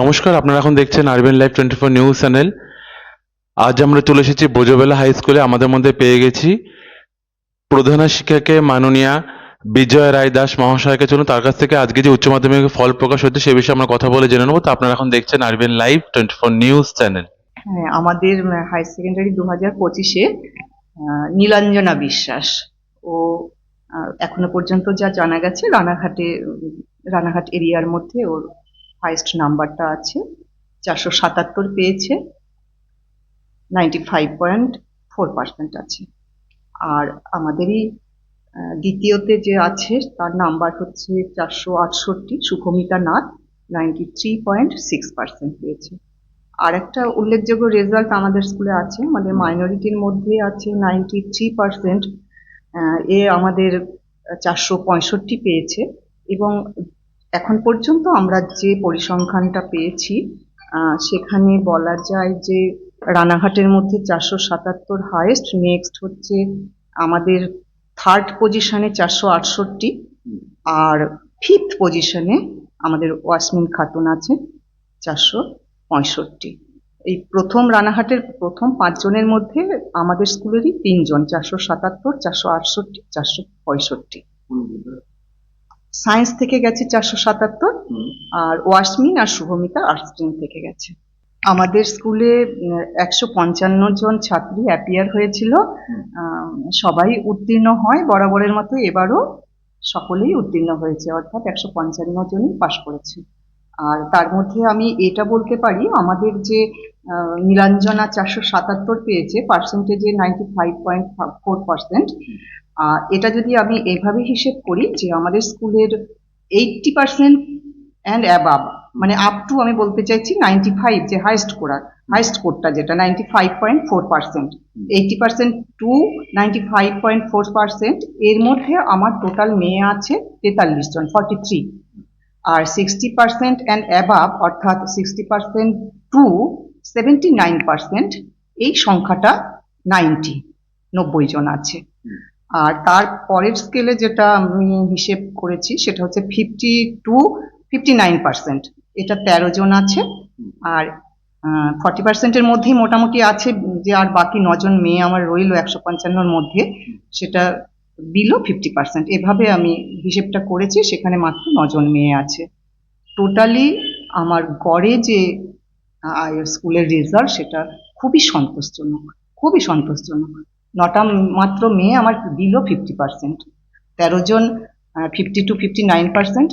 নমস্কার, আপনারা এখন দেখছেন RBN live twenty four news channel আজ আমরা চলে এসেছি বোজবেলা হাই স্কুলে আমাদের মধ্যে পেয়ে গেছি প্রধান শিক্ষাকে মাননীয়া বিজয় রায় দাস মহাশয়কে। চলুন, তার কাছ থেকে আজকে যে উচ্চ মাধ্যমিকের ফল প্রকাশ হচ্ছে সে বিষয়ে আমরা কথা বলে জেনে নেব। তো আপনারা এখন দেখছেন RBN live twenty four news channel হ্যাঁ আমাদের হাই সেকেন্ডারি দু হাজার পঁচিশে নীলাঞ্জনা বিশ্বাস। ও এখনও পর্যন্ত যা জানা গেছে, রানাঘাটে, রানাঘাট এরিয়ার মধ্যে ওর হাইস্ট নাম্বারটা আছে, চারশো সাতাত্তর পেয়েছে ninety five point four percent আছে। আর আমাদেরই দ্বিতীয়তে যে আছে, তার নাম্বার হচ্ছে চারশো আটষট্টি, Subhamita Nath ninety three point six percent পেয়েছে। আর একটা উল্লেখযোগ্য রেজাল্ট আমাদের স্কুলে আছে মানে মাইনরিটির মধ্যে আছে নাইনটি থ্রি পার্সেন্ট এ আমাদের চারশো পঁয়ষট্টি পেয়েছে। এবং এখন পর্যন্ত আমরা যে পরিসংখ্যানটা পেয়েছি সেখানে বলা যায় যে রানাঘাটের মধ্যে চারশো সাতাত্তর হায়েস্ট নেক্সট হচ্ছে আমাদের থার্ড পজিশনে চারশো আটষট্টি, আর ফিফথ পজিশনে আমাদের ওয়াসমিন খাতুন আছে চারশো পঁয়ষট্টি। এই প্রথম রানাঘাটের প্রথম পাঁচজনের মধ্যে আমাদের স্কুলেরই তিনজন, চারশো সাতাত্তর, চারশো আটষট্টি, চারশো পঁয়ষট্টি। সায়েন্স থেকে গেছে চারশো সাতাত্তর আর ওয়াসমিন আর শুভমিতা আর্টস স্ট্রিম থেকে গেছে। আমাদের স্কুলে একশো পঞ্চান্ন জন ছাত্রী অ্যাপিয়ার হয়েছিল। সবাই উত্তীর্ণ হয় বরাবরের মতো এবারও সকলেই উত্তীর্ণ হয়েছে অর্থাৎ একশো পঞ্চান্ন জনই পাশ করেছে। আর তার মধ্যে আমি এটা বলতে পারি আমাদের যে নীলাঞ্জনা চারশো সাতাত্তর পেয়েছে পার্সেন্টেজে ninety five point four percent এটা যদি আমি এভাবে হিসেব করি যে আমাদের স্কুলের এইটটি পার্সেন্ট অ্যান্ড অ্যাবাভ মানে আপ টু আমি বলতে চাইছি নাইনটি ফাইভ যে হাইস্ট করার হাইস্ট কোডটা যেটা ninety five point four percent eighty percent to ninety five point four percent এর মধ্যে আমার টোটাল মেয়ে আছে তেতাল্লিশ জন ফর্টি থ্রি আর সিক্সটি পার্সেন্ট অ্যান্ড অ্যাবাভ অর্থাৎ sixty percent to seventy nine percent এই সংখ্যাটা নাইনটি নব্বই জন আছে। আর তার পরের স্কেলে যেটা আমি হিসেব করেছি সেটা হচ্ছে fifty to fifty nine percent এটা তেরো জন আছে আর ফর্টি পার্সেন্টের মধ্যেই মোটামুটি আছে যে আর বাকি নজন মেয়ে আমার রইল একশো পঞ্চান্নর মধ্যে। সেটা বিলো ফিফটি পার্সেন্ট এভাবে আমি হিসেবটা করেছি, সেখানে মাত্র নজন মেয়ে আছে। টোটালি আমার গড়ে যে স্কুলের রেজাল্ট সেটা খুবই সন্তোষজনক খুবই সন্তোষজনক। নটা মাত্র মেয়ে আমার দিল ফিফটি পার্সেন্ট তেরো জন fifty to fifty nine percent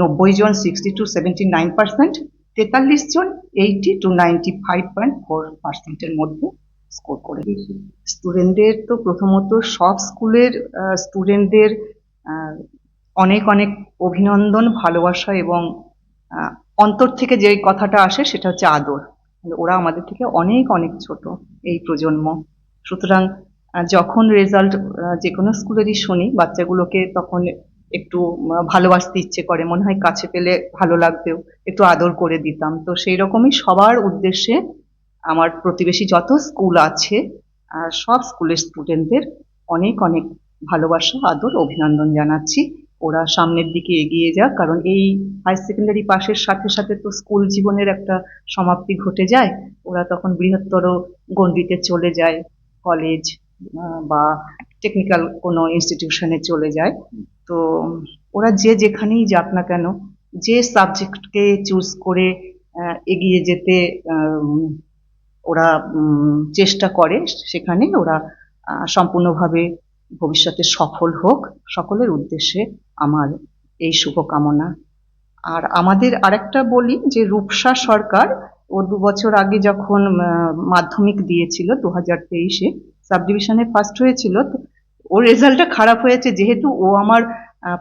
নব্বই জন sixty to seventy nine percent তেতাল্লিশ জন eighty to ninety five point four পার্সেন্টের মধ্যে স্কোর করে স্টুডেন্টদের তো প্রথমত সব স্কুলের স্টুডেন্টদের অনেক অনেক অভিনন্দন, ভালোবাসা এবং অন্তর থেকে যে কথাটা আসে সেটা হচ্ছে আদর। ওরা আমাদের থেকে অনেক অনেক ছোট এই প্রজন্ম। সুতরাং যখন রেজাল্ট যে কোনো স্কুলেরই শুনি, বাচ্চাগুলোকে তখন একটু ভালোবাসতে ইচ্ছে করে, মনে হয় কাছে পেলে ভালো লাগবেও, একটু আদর করে দিতাম। তো সেই রকমই সবার উদ্দেশ্যে আমার প্রতিবেশী যত স্কুল আছে সব স্কুলের স্টুডেন্টদের অনেক অনেক ভালোবাসা, আদর, অভিনন্দন জানাচ্ছি। ওরা সামনের দিকে এগিয়ে যাক, কারণ এই হাই সেকেন্ডারি পাশের সাথে সাথে তো স্কুল জীবনের একটা সমাপ্তি ঘটে যায়। ওরা তখন বৃহত্তর গণ্ডিতে চলে যায় কলেজ বা টেকনিক্যাল কোনো ইনস্টিটিউশনে চলে যায়। তো ওরা যে যেখানেই যাক না কেন, যে সাবজেক্টকে চুজ করে এগিয়ে যেতে ওরা চেষ্টা করে, সেখানে ওরা সম্পূর্ণভাবে ভবিষ্যতে সফল হোক। সকলের উদ্দেশ্যে আমার এই শুভকামনা। আর আমাদের আরেকটা বলি যে, রূপসা সরকার ও দু বছর আগে যখন মাধ্যমিক দিয়েছিল দু হাজার তেইশে সাব ডিভিশনে ফার্স্ট হয়েছিল ওর রেজাল্টটা খারাপ হয়েছে যেহেতু ও আমার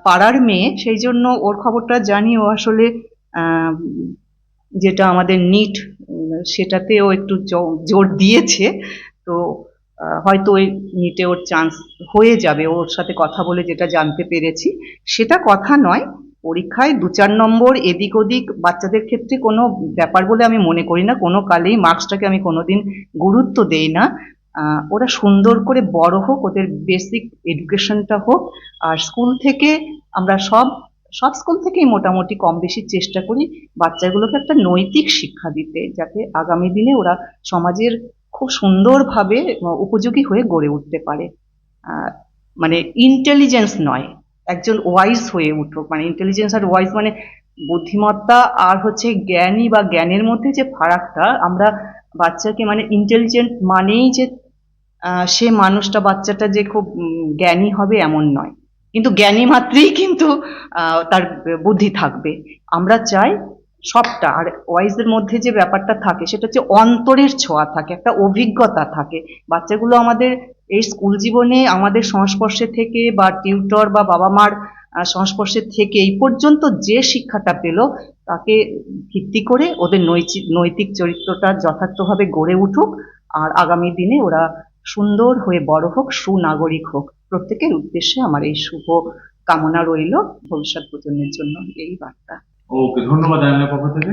পাড়ার মেয়ে, সেই জন্য ওর খবরটা জানি ও আসলে যেটা আমাদের নিট সেটাতে ও একটু জোর দিয়েছে, তো হয়তো ওই নিটে ওর চান্স হয়ে যাবে, ওর সাথে কথা বলে যেটা জানতে পেরেছি। সেটা কথা নয়, পরীক্ষায় দু চার নম্বর এদিক ওদিক বাচ্চাদের ক্ষেত্রে কোনো ব্যাপার বলে আমি মনে করি না, কোনো কালেই মার্কসটাকে আমি কোনোদিন গুরুত্ব দেই না। ওরা সুন্দর করে বড় হোক, ওদের বেসিক এডুকেশনটা হোক, আর স্কুল থেকে আমরা সব সব স্কুল থেকেই মোটামুটি কম বেশি চেষ্টা করি বাচ্চাগুলোকে একটা নৈতিক শিক্ষা দিতে, যাতে আগামী দিনে ওরা সমাজের খুব সুন্দরভাবে উপযোগী হয়ে গড়ে উঠতে পারে। মানে ইন্টেলিজেন্স নয়, একজন ওয়াইজ হয়ে উঠুক। মানে ইন্টেলিজেন্স আর ওয়াইজ মানে বুদ্ধিমত্তা আর হচ্ছে জ্ঞানী বা জ্ঞানের মধ্যে যে ফারাকটা, আমরা বাচ্চাকে মানে ইন্টেলিজেন্ট মানেই যে সে মানুষটা, বাচ্চাটা যে খুব জ্ঞানী হবে এমন নয়। কিন্তু জ্ঞানী মাত্রেই কিন্তু তার বুদ্ধি থাকবে। আমরা চাই সবটা। আর ওয়াইজের মধ্যে যে ব্যাপারটা থাকে, সেটা হচ্ছে অন্তরের ছোঁয়া থাকে, একটা অভিজ্ঞতা থাকে। বাচ্চাগুলো আমাদের এই স্কুল জীবনে আমাদের সংস্পর্শে থেকে বা টিউটর বা বাবা মার সংস্পর্শে থেকে এই পর্যন্ত যে শিক্ষাটা পেল, তাকে ভিত্তি করে ওদের নৈতিক নৈতিক চরিত্রটা যথার্থভাবে গড়ে উঠুক। আর আগামী দিনে ওরা সুন্দর হয়ে বড় হোক সুনাগরিক হোক। প্রত্যেকের উদ্দেশ্যে আমার এই শুভ কামনা রইল। ভবিষ্যৎ প্রজন্মের জন্য এই বার্তা। ওকে ধন্যবাদ আয়নের পক্ষ থেকে।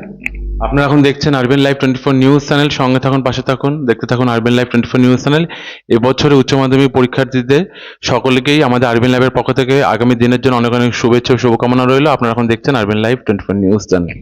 আপনারা এখন দেখছেন RBN live twenty four news channel সঙ্গে থাকুন পাশে থাকুন দেখতে থাকুন RBN live twenty four news channel এবছরে উচ্চ মাধ্যমিক পরীক্ষার্থীদের সকলকেই আমাদের আরবেন লাইভের পক্ষ থেকে আগামী দিনের জন্য অনেক অনেক শুভেচ্ছা ও শুভকামনা রইল। আপনারা এখন দেখছেন RBN live twenty four news channel